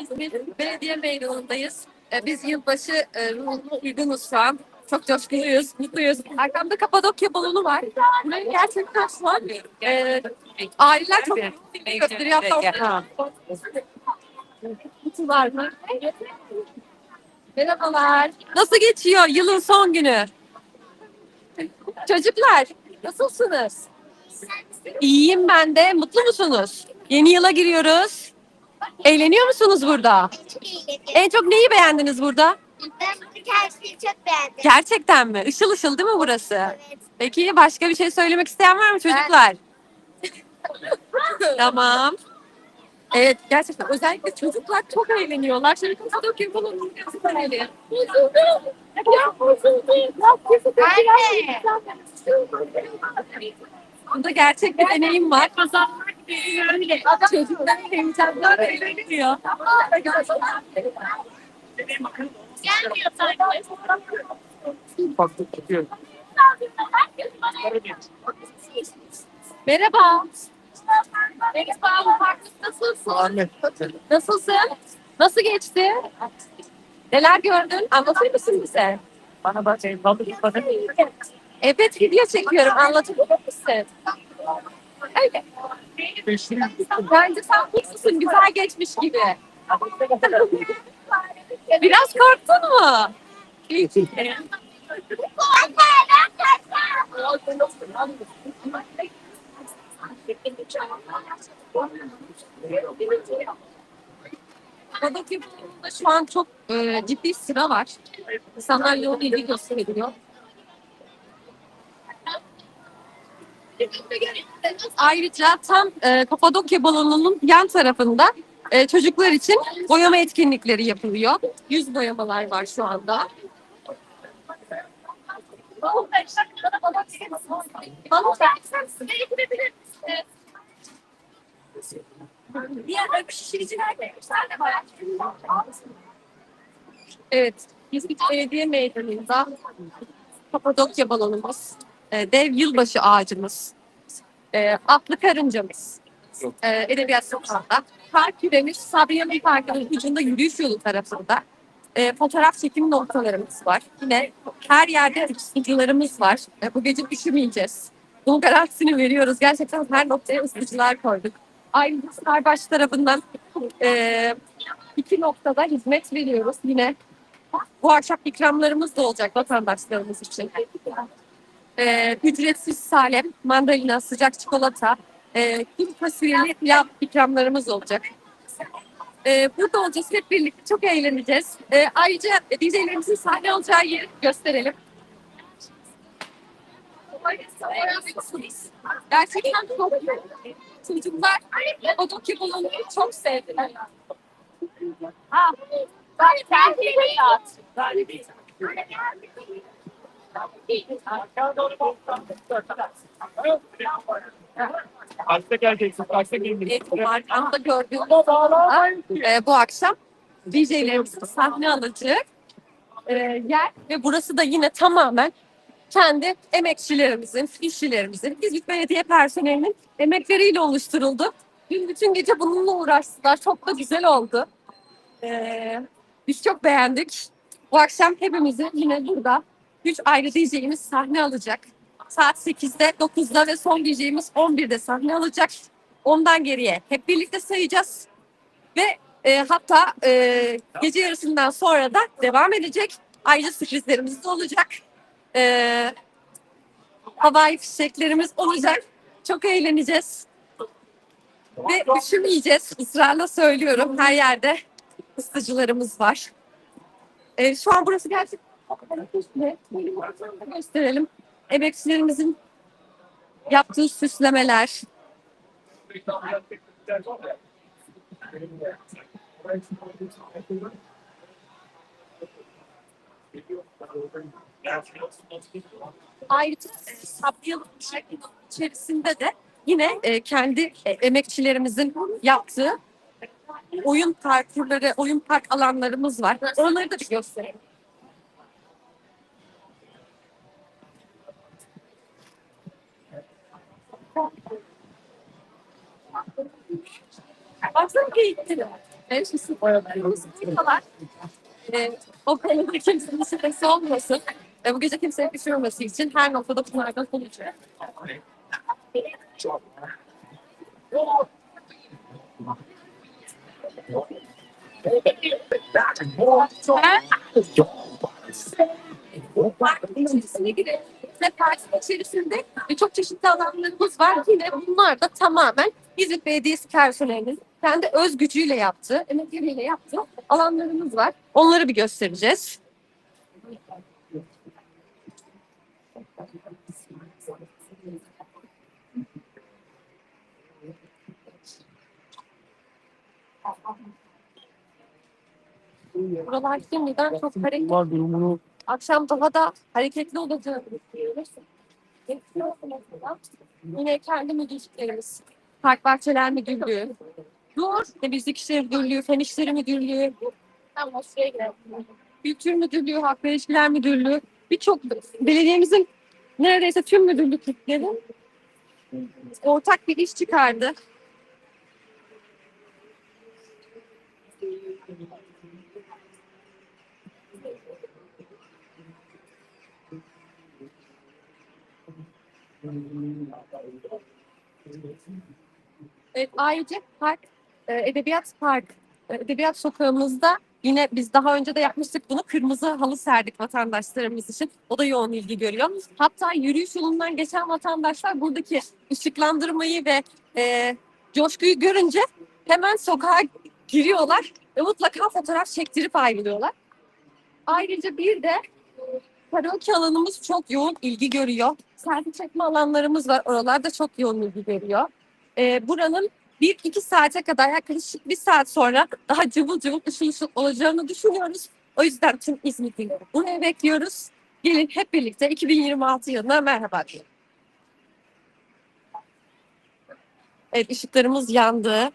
İzmir Belediye Meydanı'ndayız. Ee, Biz yılbaşı e, ruhuna uygunuz şu an. Çok coşkuluyuz, mutluyuz. Arkamda Kapadokya balonu var. Burayı gerçekten şu an e, aileler çok gösteri yaptı. Kutular mı? Merhabalar. Nasıl geçiyor yılın son günü? Çocuklar nasılsınız? İyiyim ben de. Mutlu musunuz? Yeni yıla giriyoruz. Eğleniyor musunuz burada? En çok neyi beğendiniz burada? Ben buradaki her şeyi çok beğendim. Gerçekten mi? Işıl ışıl değil mi burası? Evet. Peki başka bir şey söylemek isteyen var mı çocuklar? tamam. Evet gerçekten özellikle çocuklar çok eğleniyorlar. Şimdi Kapadokya falan böyle. Bunda gerçek bir deneyim var. Çocuklar. Gelmiyor sanki. Baktık çıkıyor. Merhaba. Merhaba. Nasılsın? Nasılsın? Nasıl geçti? Neler gördün? Anlatır mısın bize? Bana bak balık. Evet video çekiyorum. Anlatabilir misin? Öyle. Bence sen mutlusun. Güzel geçmiş gibi. Biraz korktun mu? Kapadokya Bulvarı'nda şu an çok e, ciddi sıra var. İnsanlar yoğun ilgi gösteriyor. Ayrıca tam e, Kapadokya balonunun yan tarafında e, çocuklar için boyama etkinlikleri yapılıyor. Yüz boyamalar var şu anda. Evet, İzmit Belediye Meydanı'nda Kapadokya balonumuz, e, dev yılbaşı ağacımız, e, atlı karıncamız, e, Edebiyat Sokağı'nda, Park Küremiş, Sabriye'nin Parkı'nın ucunda yürüyüş yolu tarafında e, fotoğraf çekim noktalarımız var. Yine her yerde ısıtıcılarımız var. E, bu gece üşümeyeceğiz. Bunun garantisini veriyoruz. Gerçekten her noktaya ısıtıcılar koyduk. Ayrıca Starbaş tarafından e, iki noktada hizmet veriyoruz. Yine bu akşam ikramlarımız da olacak vatandaşlarımız için. Ee, ücretsiz salep, mandalina, sıcak çikolata, e, kuru fasulyeli pilav ikramlarımız olacak. Ee, burada olacağız hep birlikte çok eğleneceğiz. Ee, ayrıca DJ'lerimizin sahne alacağı yeri gösterelim. Gerçekten çok. Çocuklar Kapadokya balonunu çok sevdiler. Ha, ben kendi Kaçta geleceksin? Kaçta geleceksin? Arkamda gördüğünüz e, bu akşam DJ'lerimizin sahne alacak e, yer ve burası da yine tamamen kendi emekçilerimizin, işçilerimizin, İzmit Belediye personelinin emekleriyle oluşturuldu. Dün bütün gece bununla uğraştılar. Çok da güzel oldu. E, biz çok beğendik. Bu akşam hepimizi yine burada üç ayrı DJ'imiz sahne alacak. Saat 8'de, 9'da ve son DJ'imiz 11'de sahne alacak. Ondan geriye hep birlikte sayacağız. Ve e, hatta e, gece yarısından sonra da devam edecek. Ayrıca sürprizlerimiz de olacak. E, havai fişeklerimiz olacak. Çok eğleneceğiz. Ve üşümeyeceğiz. Israrla söylüyorum. Her yerde ısıtıcılarımız var. E, şu an burası gerçekten. Gösterelim. Emekçilerimizin yaptığı süslemeler, Ayrıca Sabriyalı içerisinde de yine e, kendi e, emekçilerimizin yaptığı oyun parkurları, oyun park alanlarımız var. Onları da bir gösterelim. Baksana geyikleri. Evet, şimdi boyalarımız buradalar. Ee, o konuda kimsenin şüphesi olmasın. Ee, bu gece kimseye düşürmesi için her noktada bunlardan konuşuyor. Parkın içerisine girelim. Ve parkın içerisinde çok çeşitli alanlarımız var. Yine bunlar da tamamen İzmit Belediyesi personelinin kendi öz gücüyle yaptığı, emekleriyle yaptığı alanlarımız var. Onları bir göstereceğiz. Buralar şimdiden çok hareketli. Akşam daha da hareketli olacağını. Bekliyoruz. Yine kendi müdürlüklerimiz. Park Bahçeler Müdürlüğü. Dur. Temizlik İşleri Müdürlüğü, Fen İşleri Müdürlüğü. Kültür Müdürlüğü, Halk ve İlişkiler Müdürlüğü. Birçok belediyemizin neredeyse tüm müdürlükleri ortak bir iş çıkardı. Evet, ayrıca park, e, Edebiyat Park, e, Edebiyat Sokağımızda yine biz daha önce de yapmıştık bunu. Kırmızı halı serdik vatandaşlarımız için. O da yoğun ilgi görüyor. Hatta yürüyüş yolundan geçen vatandaşlar buradaki ışıklandırmayı ve e, coşkuyu görünce hemen sokağa giriyorlar ve mutlaka fotoğraf çektirip ayrılıyorlar. Ayrıca bir de karaoke alanımız çok yoğun ilgi görüyor. Selfie çekme alanlarımız var. Oralarda çok yoğun ilgi görüyor. Ee, buranın bir iki saate kadar yaklaşık bir saat sonra daha cıvıl cıvıl ışıl ışıl olacağını düşünüyoruz. O yüzden tüm İzmit'i buraya bekliyoruz. Gelin hep birlikte 2026 yılına merhaba diyelim. Evet ışıklarımız yandı.